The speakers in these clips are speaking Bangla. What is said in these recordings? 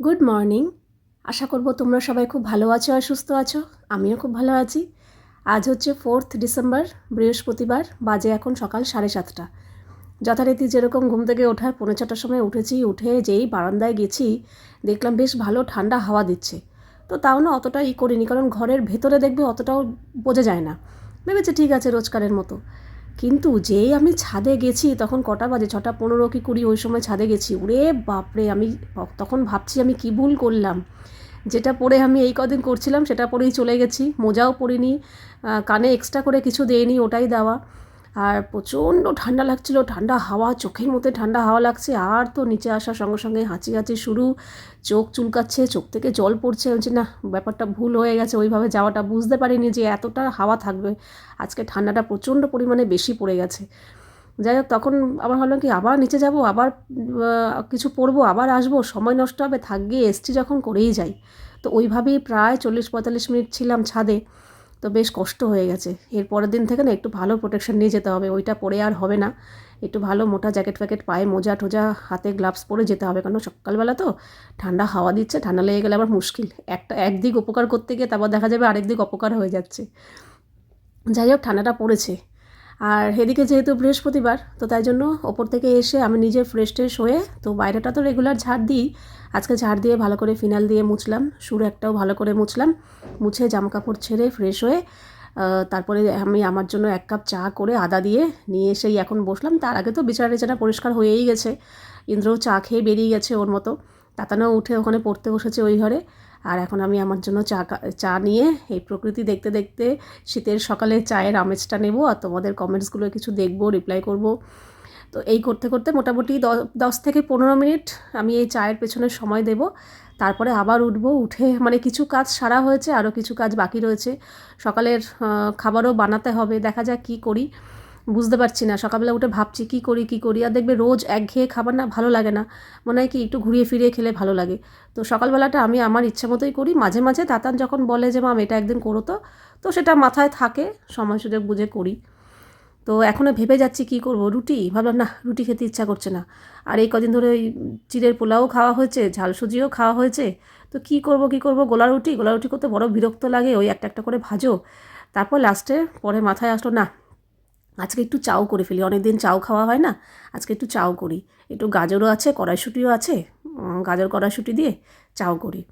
গুড মর্নিং আশা করব তোমরা সবাই খুব ভালো আছো আর সুস্থ আছো। আমিও খুব ভালো আছি। আজ হচ্ছে ফোর্থ ডিসেম্বর বৃহস্পতিবার, বাজে এখন সকাল সাড়ে সাতটা। যথারীতি যেরকম ঘুম থেকে ওঠার পৌনে ছটার সময় উঠেছি, উঠে যেই বারান্দায় গেছি, দেখলাম বেশ ভালো ঠান্ডা হাওয়া দিচ্ছে। তো তাও না অতটা ই করিনি, কারণ ঘরের ভেতরে দেখবে অতটাও বোঝা যায় না। ভেবেছে ঠিক আছে রোজকারের মতো। কিন্তু যেই আমি ছাদে গেছি, তখন কটা বাজে? ছটা পনেরো কি কুড়ি? ওই সময় ছাদে গেছি। ওরে বাপরে, আমি তখন ভাবছি আমি কি ভুল করলাম। যেটা পরে আমি এই কদিন করছিলাম, সেটা পরেই চলে গেছি। মোজাও পরিনি। কানে এক্সট্রা করে কিছু দেয়নি ওটাই দেওয়া। আর প্রচণ্ড ঠান্ডা লাগছিল, ঠান্ডা হাওয়া, চোখের মধ্যে ঠান্ডা হাওয়া লাগছে, আর তো নিচে আসার সঙ্গে সঙ্গে হাঁচি হাঁচি শুরু। চোখ চুলকাচ্ছে, চোখ থেকে জল পড়ছে হচ্ছে না, ব্যাপারটা ভুল হয়ে গেছে, ওইভাবে যাওয়াটা বুঝতে পারিনি যে এতটা হাওয়া থাকবে। আজকে ঠান্ডাটা প্রচণ্ড পরিমাণে বেশি পড়ে গেছে। যাই হোক, তখন আবার ভাবলাম কি, আবার নিচে যাব, আবার কিছু পরবো, আবার আসব, সময় নষ্ট হবে থাক গিয়ে এসছি যখন করেই যাই। তো ওইভাবেই প্রায় চল্লিশ পঁয়তাল্লিশ মিনিট ছিলাম ছাদে। তো বেশ কষ্ট হয়ে গেছে। এর পরের দিন থেকে না একটু ভালো প্রোটেকশন নিয়ে যেতে হবে। ওইটা পরে আর হবে না। একটু ভালো মোটা জ্যাকেট ফ্যাকেট, পায়ে মোজা টোজা, হাতে গ্লাভস পরে যেতে হবে। কারণ সকালবেলা তো ঠান্ডা হাওয়া দিচ্ছে, ঠান্ডা লেগে গেলে আবার মুশকিল। একটা, একদিক উপকার করতে গিয়ে তারপর দেখা যাবে আরেক দিক অপকার হয়ে যাচ্ছে। যাই হোক, ঠান্ডাটা পড়েছে। আর এদিকে যেহেতু বৃহস্পতিবার, তো তাই জন্য ওপর থেকে এসে আমি নিজে ফ্রেশ ট্রেশ হয়ে, তো বাইরেটা তো রেগুলার ঝাড় দিই। আজকে ঝাড় দিয়ে ভালো করে ফিনাল দিয়ে মুছলাম, সুর একটাও ভালো করে মুছলাম, মুছে জামা কাপড় ছেড়ে ফ্রেশ হয়ে তারপরে আমি আমার জন্য এক কাপ চা করে আদা দিয়ে নিয়ে এসেই এখন বসলাম। তার আগে তো বিছানা টিছানা পরিষ্কার হয়েই গেছে, ইন্দ্রও চা খেয়ে বেরিয়ে গেছে ওর মতো। তাতানাও উঠে ওখানে পড়তে বসেছে ওই ঘরে। আর এখন আমি আমার জন্য চা চা নিয়ে এই প্রকৃতি দেখতে দেখতে শীতের সকালে চায়ের আমেজটা নেব আর তোমাদের কমেন্টসগুলো কিছু দেখব রিপ্লাই করব। তো এই করতে করতে মোটামুটি দশ থেকে পনেরো মিনিট আমি এই চায়ের পেছনে সময় দেব। তারপরে আবার উঠবো, উঠে মানে কিছু কাজ সারা হয়েছে আরও কিছু কাজ বাকি রয়েছে। সকালের খাবারও বানাতে হবে, দেখা যাক কী করি। বুঝতে পারছি না। সকালবেলা উঠে ভাবছি, কী করি কী করি? আর দেখবে রোজ একঘেয়ে খাবার না ভালো লাগে না। মনে হয় কি একটু ঘুরিয়ে ফিরিয়ে খেলে ভালো লাগে। তো সকালবেলাটা আমি আমার ইচ্ছে মতোই করি। মাঝে মাঝে তাতান যখন বলে যে, মাম, এটা একদিন করো তো। তো সেটা মাথায় থাকে, সময় সুযোগ বুঝে করি। তো এখনও ভেবে যাচ্ছি কী করব? রুটি? ভাবলাম, না, রুটি খেতে ইচ্ছা করছে না। আর এই কদিন ধরে ওই চিড়ের পোলাও খাওয়া হয়েছে, ঝাল সুজিও খাওয়া হয়েছে। তো কী করব কী করব? গোলা রুটি? গোলা রুটি করতে বড় বিরক্ত লাগে। ওই একটা একটা করে ভাজো। তারপর লাস্টে পরে মাথায় আসলো, না আজকে একটু চাও করে ফেলি। অনেক দিন চাও খাওয়া হয় না। আজকে একটু চাও করি। একটু গাজরও আছে, কড়াইশুঁটিও আছে। গাজর কড়াইশুঁটি দিয়ে চাও করি।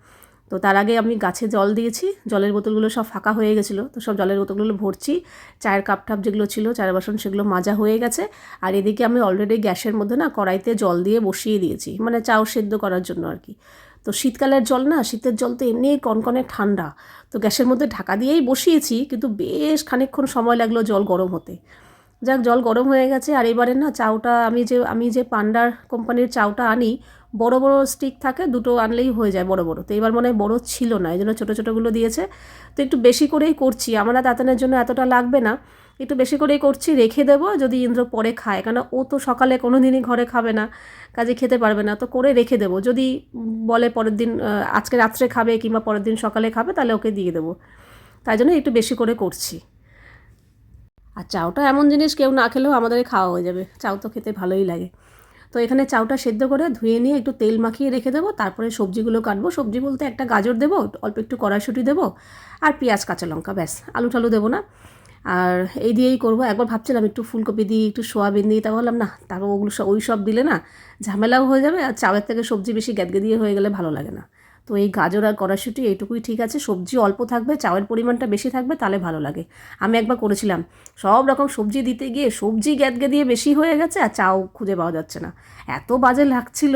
তো তার আগে আমি গাছে জল দিয়েছি। জলের বোতলগুলো সব ফাঁকা হয়ে গেছিল। তো সব জলের বোতলগুলো ভরছি। চায়ের কাপ টাপ যেগুলো ছিল, চায়ের বাসন সেগুলো মাজা হয়ে গেছে। আর এদিকে আমি অলরেডি গ্যাসের মধ্যে না কড়াইতে জল দিয়ে বসিয়ে দিয়েছি। মানে চাও সেদ্ধ করার জন্য আর কি। তো শীতকালের জল না, শীতের জল তো এমনি কনকনে ঠান্ডা। তো গ্যাসের মধ্যে ঢাকা দিয়েই বসিয়েছি। কিন্তু বেশ খানিকক্ষণ সময় লাগল জল গরম হতে। যাক, জল গরম হয়ে গেছে। আর এবারে না চাউটা আমি যে আমি যে পান্ডার কোম্পানির চাউটা আনি, বড় বড় স্টিক থাকে, দুটো আনলেই হয়ে যায় বড় বড়। তো এবার মনে হয় বড় ছিল না এই জন্য ছোটো, ছোটোগুলো দিয়েছে। তো একটু বেশি করেই করছি। আমার দাঁতানের জন্য এতটা লাগবে না। একটু বেশি করেই করছি, রেখে দেবো, যদি ইন্দ্র পরে খায়। কেন ও তো সকালে কোনো দিনই ঘরে খাবে না, কাজে খেতে পারবে না। তো করে রেখে দেবো। যদি বলে পরের দিন আজকে রাত্রে খাবে কিংবা পরের দিন সকালে খাবে, তাহলে ওকে দিয়ে দেবো। তাই জন্য একটু বেশি করে করছি। আর চাউটা এমন জিনিস কেউ না খেলেও আমাদের খাওয়া হয়ে যাবে। চাউ তো খেতে ভালোই লাগে। তো এখানে চাউটা সেদ্ধ করে ধুয়ে নিয়ে একটু তেল মাখিয়ে রেখে দেবো, তারপরে সবজিগুলো কাটবো। সবজি বলতে একটা গাজর দেবো, অল্প একটু কড়াইশুঁটি দেবো আর পেঁয়াজ, কাঁচা লঙ্কা, ব্যাস। আলু টালু দেবো না। আর এই দিয়েই করব। একবার ভাবছিলাম একটু ফুলকপি দিই, একটু সোয়াবিন দিই, তা বললাম না, তারপর ওগুলো ওই সব দিলে না ঝামেলাও হয়ে যাবে আর চাউয়ের থেকে সবজি বেশি গ্যাদগে দিয়ে হয়ে গেলে ভালো লাগে না। তো এই গাজর আর কড়াশুটি এইটুকুই ঠিক আছে। সবজি অল্প থাকবে, চাউয়ের পরিমাণটা বেশি থাকবে, তাহলে ভালো লাগে। আমি একবার করেছিলাম। সব রকম সবজি দিতে গিয়ে সবজি গ্যাদগে দিয়ে বেশি হয়ে গেছে আর চাও খুঁজে পাওয়া যাচ্ছে না। এত বাজে লাগছিল,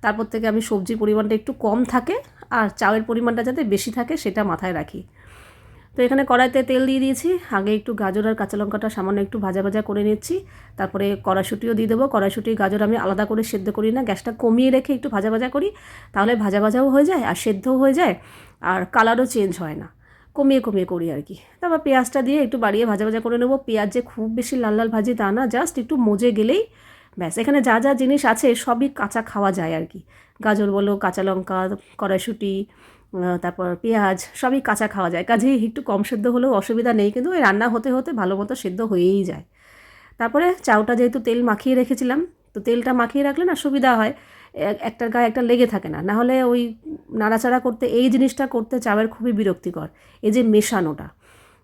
তারপর থেকে আমি সবজির পরিমাণটা একটু কম থাকে আর চাউয়ের পরিমাণটা যাতে বেশি থাকে সেটা মাথায় রাখি। তো এখানে কড়াইতে তেল দিয়ে দিয়েছি। আগে একটু গাজর আর কাঁচা লঙ্কাটা সামান্য একটু ভাজা ভাজা করে নিচ্ছি। তারপরে কড়াইশুঁটিও দিয়ে দেবো। কড়াইশুঁটি গাজর আমি আলাদা করে সেদ্ধ করি না। গ্যাসটা কমিয়ে রেখে একটু ভাজা ভাজা করি। তাহলে ভাজা ভাজাও হয়ে যায় আর সেদ্ধও হয়ে যায় আর কালারও চেঞ্জ হয় না। কমিয়ে কমিয়ে করি আর কি। তারপর পেঁয়াজটা দিয়ে একটু বাড়িয়ে ভাজা ভাজা করে নেব। পেঁয়াজ যে খুব বেশি লাল লাল ভাজি তা না, জাস্ট একটু মজে গেলেই ব্যাস। এখানে যা যা জিনিস আছে সবই কাঁচা খাওয়া যায় আর কি। গাজর বলো, কাঁচা লঙ্কা, কড়াইশুঁটি তারপর পেঁয়াজ সবই কাঁচা খাওয়া যায়। কাজেই একটু কম সেদ্ধ হলেও অসুবিধা নেই, কিন্তু ওই রান্না হতে হতে ভালো মতো সেদ্ধ হয়েই যায়। তারপরে চাউটা যেহেতু তেল মাখিয়ে রেখেছিলাম, তো তেলটা মাখিয়ে রাখলে না সুবিধা হয়। একটার গায়ে একটা লেগে থাকে না। নাহলে ওই নাড়াচাড়া করতে, এই জিনিসটা করতে চাউয়ের খুবই বিরক্তিকর, এই যে মেশানোটা।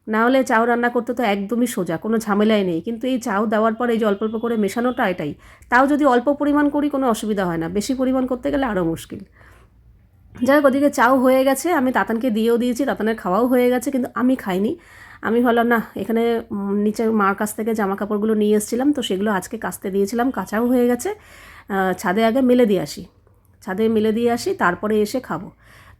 না হলে চাউ রান্না করতে তো একদমই সোজা, কোনো ঝামেলাই নেই। কিন্তু এই চাউ দেওয়ার পর এই যে অল্প অল্প করে মেশানোটা এটাই। তাও যদি অল্প পরিমাণ করি কোনো অসুবিধা হয় না। বেশি পরিমাণ করতে গেলে আরও মুশকিল। যাই হোক ওদিকে চাও হয়ে গেছে, আমি তাতানকে দিয়েও দিয়েছি, তাতানের খাওয়াও হয়ে গেছে, কিন্তু আমি খাইনি। আমি ভাবলাম, না, এখানে নিচে মার কাছ থেকে জামা কাপড়গুলো নিয়ে এসেছিলাম, তো সেগুলো আজকে কাচতে দিয়েছিলাম, কাঁচাও হয়ে গেছে। ছাদে আগে মেলে দিয়ে আসি। ছাদে মেলে দিয়ে আসি, তারপরে এসে খাব।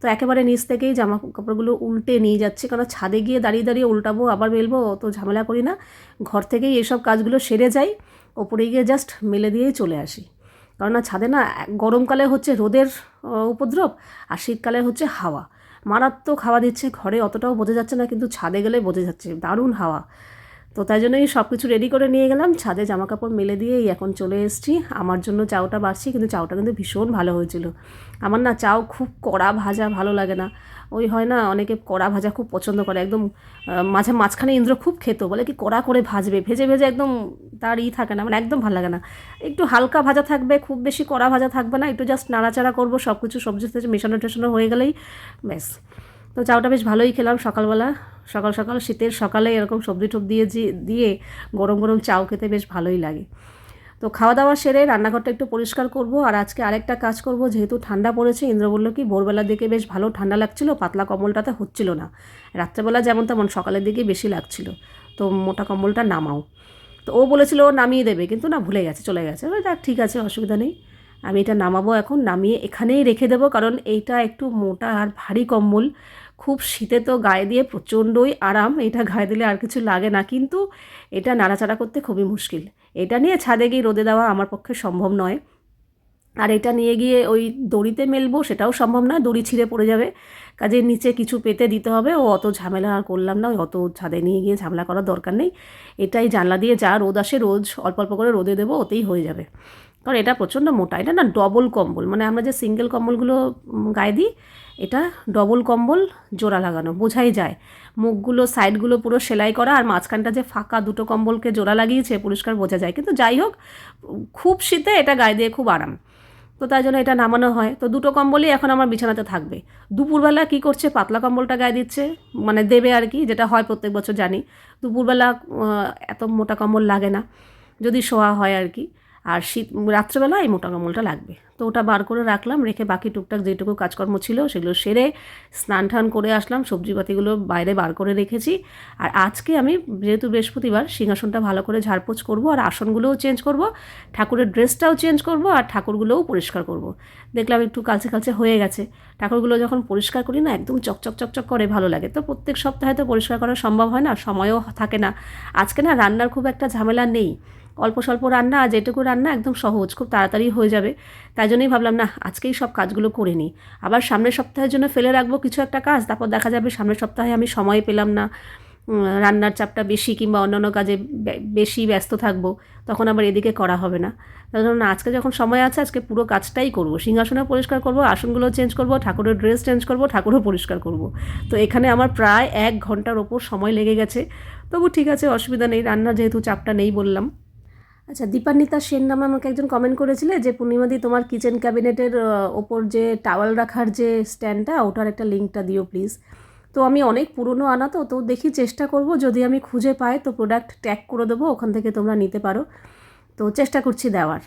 তো একেবারে নিচ থেকেই জামা কাপড়গুলো উল্টে নিয়ে যাচ্ছি কারণ ছাদে গিয়ে দাঁড়িয়ে দাঁড়িয়ে উল্টাবো, আবার মেলবো তো ঝামেলা করি না। ঘর থেকেই এসব কাজগুলো সেরে যাই ওপরে গিয়ে জাস্ট মেলে দিয়েই চলে আসি। কারণ না ছাদে না গরমকালে হচ্ছে রোদের উপদ্রব আর শীতকালে হচ্ছে হাওয়া। মারাত্মক হাওয়া দিচ্ছে, ঘরে অতটাও বোঝা যাচ্ছে না, কিন্তু ছাদে গেলে বোঝা যাচ্ছে, দারুণ হাওয়া। তো তাই জন্যই সব কিছু রেডি করে নিয়ে গেলাম, ছাদে জামা কাপড় মেলে দিয়েই এখন চলে এসেছি। আমার জন্য চাউটা বাড়ছি, কিন্তু চাউটা কিন্তু ভীষণ ভালো হয়েছিল। আমার না চাও খুব কড়া ভাজা ভালো লাগে না। ওই হয় না, অনেকে কড়া ভাজা খুব পছন্দ করে, একদম মাঝে মাঝখানে ইন্দ্র খুব খেত, বলে কি কড়া করে ভাজবে, ভেজে ভেজে একদম তার ই থাকে না মানে একদম ভালো লাগে না। একটু হালকা ভাজা থাকবে, খুব বেশি কড়া ভাজা থাকবে না, একটু জাস্ট নাড়াচাড়া করব সব কিছু সবজি মেশানো টেশানো হয়ে গেলেই, ব্যাস। তো চাউটা বেশ ভালোই খেলাম সকালবেলা, সকাল সকাল শীতের সকালে এরকম সবজি টব দিয়ে দিয়ে গরম গরম চাউ খেতে বেশ ভালোই লাগে। তো খাওয়া দাওয়া সেরে রান্নাঘরটা একটু পরিষ্কার করব আর আজকে আরেকটা কাজ করব। যেহেতু ঠান্ডা পড়েছে, ইন্দ্র বলল কি, ভোরবেলার দিকে বেশ ভালো ঠান্ডা লাগছিল, পাতলা কম্বলটাতে হচ্ছিল না। রাত্রেবেলা যেমন তেমন সকালের দিকে বেশি লাগছিল। তো মোটা কম্বলটা নামাও। তো ও বলেছিল ও নামিয়ে দেবে, কিন্তু না ভুলে গেছে, চলে গেছে। দেখ ঠিক আছে, অসুবিধা নেই। আমি এটা নামাবো এখন, নামিয়ে এখানেই রেখে দেবো, কারণ এইটা একটু মোটা আর ভারী কম্বল। খুব শীতে তো গায়ে দিয়ে প্রচণ্ডই আরাম, এটা গায়ে দিলে আর কিছু লাগে না। কিন্তু এটা নাড়াচাড়া করতে খুবই মুশকিল। এটা নিয়ে ছাদে গিয়ে রোদে দেওয়া আমার পক্ষে সম্ভব নয়। আর এটা নিয়ে গিয়ে ওই দড়িতে মেলবো সেটাও সম্ভব নয় দড়ি ছিঁড়ে পড়ে যাবে। কাজে নিচে কিছু পেতে দিতে হবে, ও অত ঝামেলা আর করলাম না অত ছাদে নিয়ে গিয়ে ঝামেলা করার দরকার নেই। এটাই জানলা দিয়ে যা রোদ আসে রোজ অল্প অল্প করে রোদে দেবো, ওতেই হয়ে যাবে। কারণ এটা প্রচণ্ড মোটা, এটা না ডবল কম্বল। মানে আমরা যে সিঙ্গেল কম্বলগুলো গায়ে দিই এটা ডবল কম্বল, জোড়া লাগানো, বোঝাই যায়। মুখগুলো সাইডগুলো পুরো সেলাই করা আর মাঝখানটা যে ফাঁকা দুটো কম্বলকে জোড়া লাগিয়েছে, পরিষ্কার বোঝা যায়। কিন্তু যাই হোক, খুব শীতে এটা গায়ে দিয়ে খুব আরাম। তো তাই জন্য এটা নামানো হয়। তো দুটো কম্বলই এখন আমার বিছানাতে থাকবে। দুপুরবেলা কি করছে, পাতলা কম্বলটা গায়ে দিচ্ছে মানে দেবে আর কি, যেটা হয় প্রত্যেক বছর জানি। দুপুরবেলা এত মোটা কম্বল লাগে না। যদি শোয়া হয় আর কি। আর শীত রাত্রেবেলা এই মোটা কম্বলটা লাগবে। তো ওটা বার করে রাখলাম, রেখে বাকি টুকটাক যেটুকু কাজকর্ম ছিল সেগুলো সেরে স্নান টান করে আসলাম, সবজিপাতিগুলো বাইরে বার করে রেখেছি। আর আজকে আমি, যেহেতু বৃহস্পতিবার, সিংহাসনটা ভালো করে ঝাড়পোছ করব আর আসনগুলোও চেঞ্জ করব, ঠাকুরের ড্রেসটাও চেঞ্জ করব আর ঠাকুরগুলোও পরিষ্কার করব। দেখলাম একটু কালচে কালচে হয়ে গেছে। ঠাকুরগুলো যখন পরিষ্কার করি না, একদম চকচক চকচক করে ভালো লাগে। তো প্রত্যেক সপ্তাহে তো পরিষ্কার করা সম্ভব হয় না, সময়ও থাকে না। আজকে না, রান্নার খুব একটা ঝামেলা নেই। অল্প স্বল্প রান্না আর যেটুকু রান্না একদম সহজ খুব তাড়াতাড়ি হয়ে যাবে। তাই জন্যই ভাবলাম না আজকেই সব কাজগুলো করে নিই। আবার সামনের সপ্তাহের জন্য ফেলে রাখব কিছু একটা কাজ তারপর দেখা যাবে সামনের সপ্তাহে আমি সময় পেলাম না। রান্নার চাপটা বেশি কিংবা অন্যান্য কাজে বেশি ব্যস্ত থাকব তখন আবার এদিকে করা হবে না। না, আজকে যখন সময় আছে আজকে পুরো কাজটাই করব। সিংহাসনও পরিষ্কার করব আসনগুলো চেঞ্জ করব ঠাকুরের ড্রেস চেঞ্জ করব ঠাকুরও পরিষ্কার করব। তো এখানে আমার প্রায় এক ঘণ্টার ওপর সময় লেগে গেছে। তবু ঠিক আছে অসুবিধা নেই রান্নার যেহেতু চাপটা নেই বললাম। আচ্ছা দীপান্বিতা সেন নামে আমাকে একজন কমেন্ট করেছিলে যে পূর্ণিমাদি তোমার কিচেন ক্যাবিনেটের ওপর যে টাওয়াল রাখার যে স্ট্যান্ডটা ওটার একটা লিঙ্কটা দিও প্লিজ তো আমি অনেক পুরনো আনা তো তো দেখি চেষ্টা করব, যদি আমি খুঁজে পাই তো প্রোডাক্ট ট্যাগ করে দেবো, ওখান থেকে তোমরা নিতে পারো। তো চেষ্টা করছি দেওয়ার।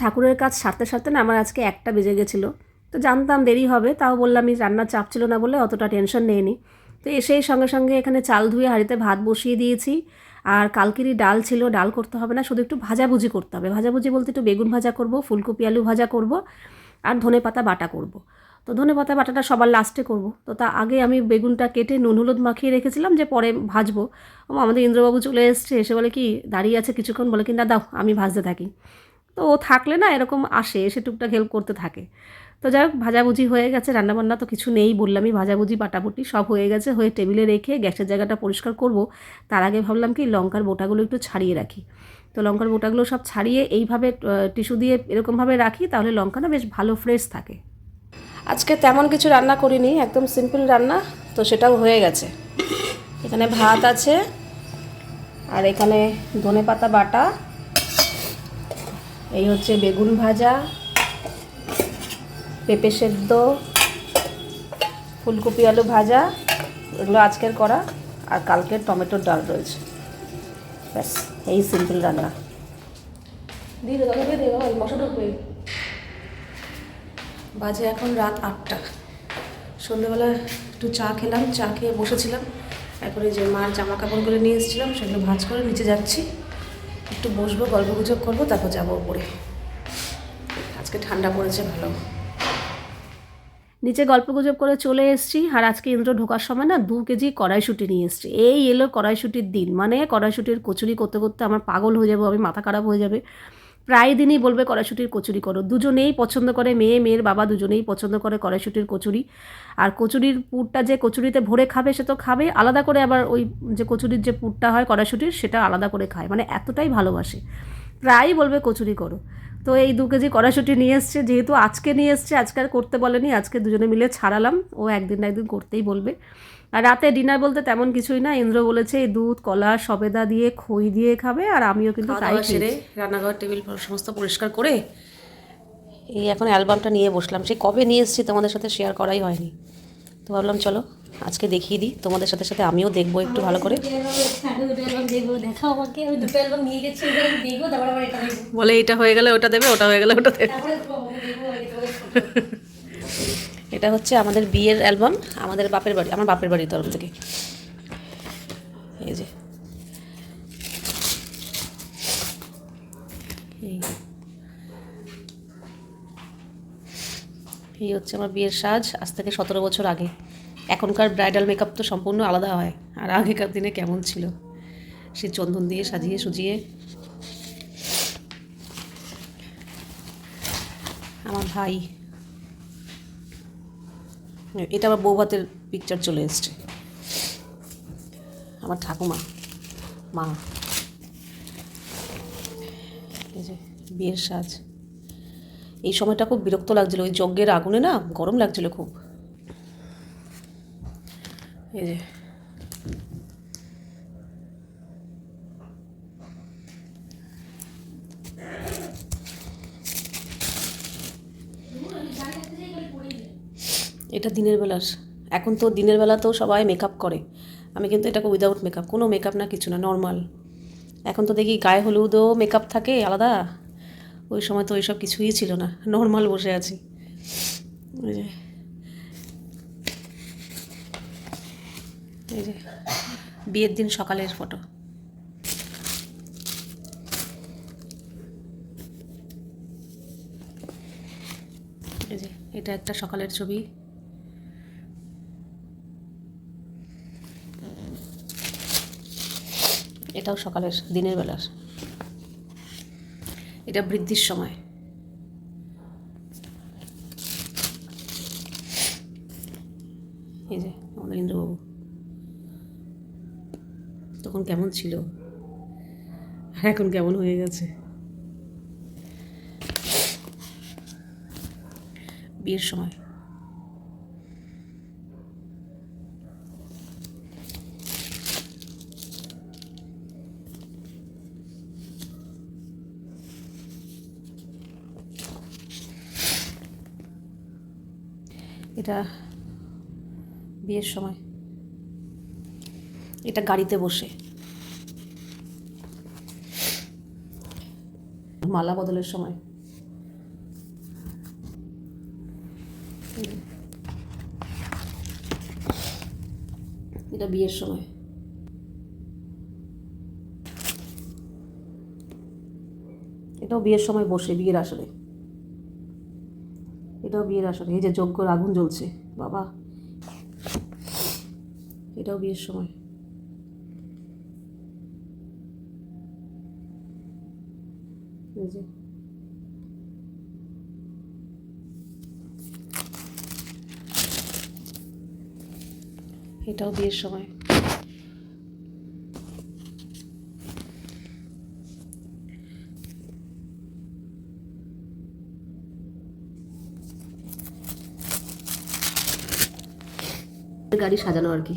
ঠাকুরের কাজ সারতে সারতে না আমার আজকে একটা বেজে গেছিল। তো জানতাম দেরি হবে, তাও বললাম আমি রান্নার চাপ ছিল না বলে অতটা টেনশন নেয়নি তো এসেই সঙ্গে সঙ্গে এখানে চাল ধুয়ে হাঁড়িতে ভাত বসিয়ে দিয়েছি। আর কালকেরই ডাল ছিল, ডাল করতে হবে না, শুধু একটু ভাজাভুজি করতে হবে। ভাজাভুজি বলতে একটু বেগুন ভাজা করব, ফুলকপি আলু ভাজা করব, আর ধনে পাতা বাটা করব। তো ধনে পাতা বাটাটা সবার লাস্টে করব। তো তা আগে আমি বেগুনটা কেটে নুন হলুদ মাখিয়ে রেখেছিলাম যে পরে ভাজবো। আমাদের ইন্দ্রবাবু চলে এসছে, এসে বলে কি, দাঁড়িয়ে আছে কিছুক্ষণ? বলে কি, না, দাও, আমি ভাজতে থাকি। তো ও থাকলে না এরকম আসে, এসে টুকটাক হেল্প করতে থাকে। তো যাই হোক, ভাজাভুজি হয়ে গেছে, রান্নাবান্না তো কিছু নেই বললামই, ভাজাভুজি বাটাবুটি সব হয়ে গেছে, হয়ে টেবিলে রেখে গ্যাসের জায়গাটা পরিষ্কার করব। তার আগে ভাবলাম কি, লঙ্কার বোটাগুলো একটু ছাড়িয়ে রাখি। তো লঙ্কার বোটাগুলো সব ছাড়িয়ে এইভাবে টিস্যু দিয়ে এরকমভাবে রাখি, তাহলে লঙ্কাটা বেশ ভালো ফ্রেশ থাকে। আজকে তেমন কিছু রান্না করিনি, একদম সিম্পল রান্না, তো সেটাও হয়ে গেছে। এখানে ভাত আছে, আর এখানে ধনে পাতা বাটা এই হচ্ছে বেগুন ভাজা, পেঁপে সেদ্ধ, ফুলকপি আলু ভাজা, এগুলো আজকের করা, আর কালকের টমেটোর ডাল রয়েছে। ব্যাস, এই সিম্পল রান্না। বাজে এখন রাত আটটা। সন্ধ্যেবেলা একটু চা খেলাম, চা খেয়ে বসেছিলাম। তারপরে যে মার জামা কাপড়গুলো নিয়ে এসেছিলাম, সেগুলো ভাঁজ করে নিচে যাচ্ছি। একটু বসবো গল্প গুজব করব, তারপর যাব উপরে। আজকে ঠান্ডা পড়েছে, ভালো। নিচে গল্প গুজব করে চলে এসেছি, আর আজকে ইন্দ্র ঢোকার সময় না দু কেজি কড়াইশুটি নিয়ে এসেছি। এই এলো কড়াইশুটির দিন মানে কড়াইশুটির কচুরি করতে করতে আমার পাগল হয়ে যাব, আমি মাথা খারাপ হয়ে যাবে। প্রায় দিনই বলবে কড়াইশুটির কচুরি করো। দুজনেই পছন্দ করে, মেয়ে, মেয়ের বাবা দুজনেই পছন্দ করে কড়াইশুটির কচুরি। আর কচুরির পুরটা যে কচুরিতে ভরে খাবে সে তো খাবে, আলাদা করে আবার ওই যে কচুরির যে পুরটা হয় কড়াইশুটির, সেটা আলাদা করে খায়। মানে এতটাই ভালোবাসে। প্রায়ই বলবে কচুরি করো। তো এই দু কেজি কড়াইশুটি নিয়ে এসছে, যেহেতু আজকে নিয়ে এসছে, আজকে আর করতে বলেনি, আজকে দুজনে মিলে ছাড়ালাম। ও একদিন না একদিন করতেই বলবে। আর রাতে ডিনার বলতে তেমন কিছুই না। ইন্দ্র বলেছে এই দুধ কলা সবেদা দিয়ে খই দিয়ে খাবে আর আমিও কিন্তু তাই সেরে রান্নাঘর টেবিল সমস্ত পরিষ্কার করে এই এখন অ্যালবামটা নিয়ে বসলাম। সে কবে নিয়ে এসেছি তোমাদের সাথে শেয়ার করাই হয়নি। তো ভাবলাম চলো আজকে দেখিয়ে দিই। তোমাদের সাথে সাথে আমিও দেখব একটু ভালো করে। বলে এটা হয়ে গেলে ওটা দেবে ওটা হয়ে গেলে ওটা দেবে। এটা হচ্ছে আমাদের বিয়ের অ্যালবাম, আমাদের বাপের বাড়ি, আমার বাপের বাড়ির তরফ থেকে। এই যে। এই। হচ্ছে আমার বিয়ের সাজ, আজ থেকে সতেরো বছর আগে। এখনকার ব্রাইডাল মেকআপ তো সম্পূর্ণ আলাদা হয়, আর আগেকার দিনে কেমন ছিল। সে চন্দন দিয়ে সাজিয়ে সুজিয়ে। আমার ভাই এটা আমার বৌভাতের পিকচার চলে এসছে। আমার ঠাকুমা, মা। বিয়ের সাজ। এই সময়টা খুব বিরক্ত লাগছিল, ওই যজ্ঞের আগুনে না গরম লাগছিল খুব। এই যে এটা দিনের বেলার। এখন তো দিনের বেলাতেও সবাই মেকআপ করে। আমি কিন্তু এটাকে উইদাউট মেকআপ কোনো মেকআপ না, কিছু না নর্মাল এখন তো দেখি গায়ে হলুদও মেকআপ থাকে, আলাদা। ওই সময় তো ওইসব কিছুই ছিল না। নর্মাল বসে আছি। এই যে। বিয়ের দিন সকালের ফটো এই যে, এটা একটা সকালের ছবি। এটাও সকালের দিনের বেলার। এটা বৃদ্ধির সময়। এই যে আমাদের তখন কেমন ছিল? এখন কেমন হয়ে গেছে? বিয়ের সময়। এটা বিয়ের সময়। এটা গাড়িতে বসে। মালা বদলের সময়। এটা বিয়ের সময়। এটাও বিয়ের সময় বসে, বিয়ের আসলে এটাও বিয়ের আসরে, এই যে যজ্ঞর আগুন জ্বলছে, বাবা। এটাও বিয়ের সময়। এটাও বিয়ের সময়। গাড়ি সাজানো আর কি।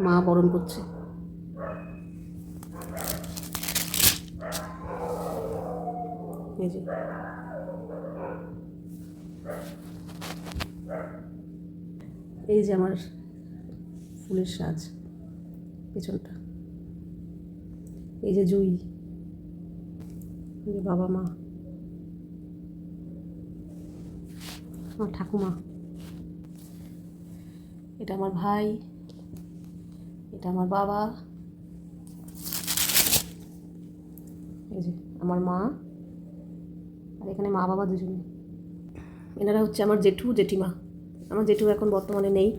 মা বরণ করছে। এই যে। এই যে আমার ফুলের সাজ, পেছনটা। এই যে জুই। বাবা মা। আমার ঠাকুমা। এটা আমার ভাই, এটা আমার বাবা, এই যে আমার মা, আর এখানে মা বাবা দুজনে। এনারা হচ্ছে আমার জেঠু, জেঠিমা। আমার জেঠু এখন বর্তমানে নেই।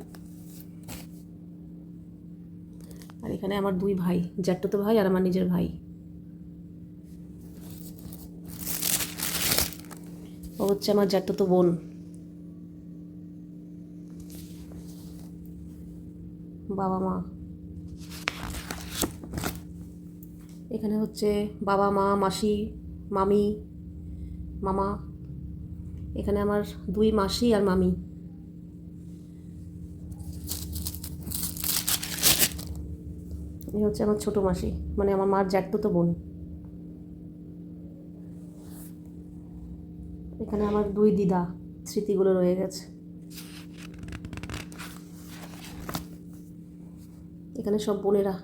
আর এখানে আমার দুই ভাই, জ্যাঠতো ভাই আর আমার নিজের ভাই। ও হচ্ছে আমার জ্যাঠতো বোন। বাবা মা। এখানে হচ্ছে বাবা, মা, মাসি, মামি, মামা। এখানে আমার দুই মাসি আর মামি। এই হচ্ছে আমার ছোট মাসি মানে আমার মার জ্যাঠতো বোন। এখানে আমার দুই দিদা, স্মৃতিগুলো রয়ে গেছে। এখানে সব বোনেরা।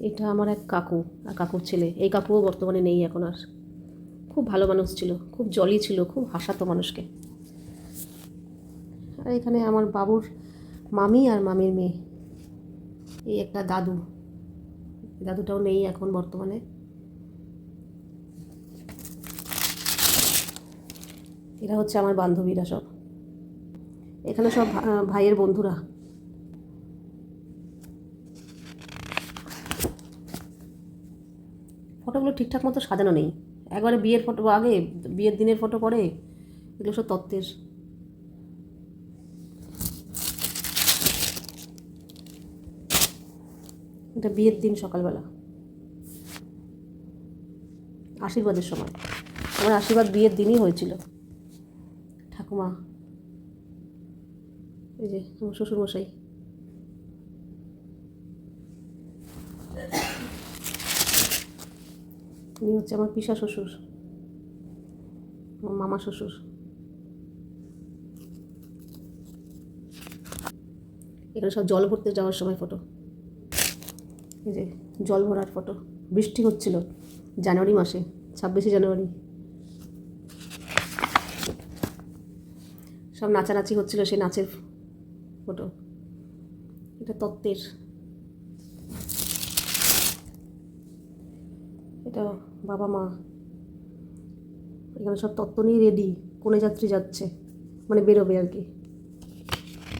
এটা আমার এক কাকু, আর কাকুর ছেলে। এই কাকুও বর্তমানে নেই এখন আর। খুব ভালো মানুষ ছিল, খুব জলি ছিল, খুব হাসাতো মানুষকে। আর এখানে আমার বাবুর মামি আর মামির মেয়ে। এই একটা দাদু। দাদুটাও নেই এখন বর্তমানে। এরা হচ্ছে আমার বান্ধবীরা সব। এখানে সব ভাইয়ের বন্ধুরা। ফটোগুলো ঠিকঠাক মতো সাজানো নেই। একবারে বিয়ের ফটো আগে, বিয়ের দিনের ফটো পরে, এগুলো সব তত্ত্বের। এটা বিয়ের দিন সকালবেলা। আশীর্বাদের সময়। আমার আশীর্বাদ বিয়ের দিনই হয়েছিল। ঠাকুমা এই যে আমার শ্বশুরমশাই। উনি হচ্ছে আমার পিসা শ্বশুর, আমার মামা শ্বশুর। এখানে সব জল ভরতে যাওয়ার সময় ফটো এই যে জল ভরার ফটো বৃষ্টি হচ্ছিল জানুয়ারি মাসে, ছাব্বিশে জানুয়ারি। সব নাচানাচি হচ্ছিল সেই নাচের ফটো। এটা তত্ত্বের। এটা বাবা মা। এখানে সব তত্ত্ব নিয়ে রেডি কোনে যাত্রী যাচ্ছে। মানে বেরোবে আর কি।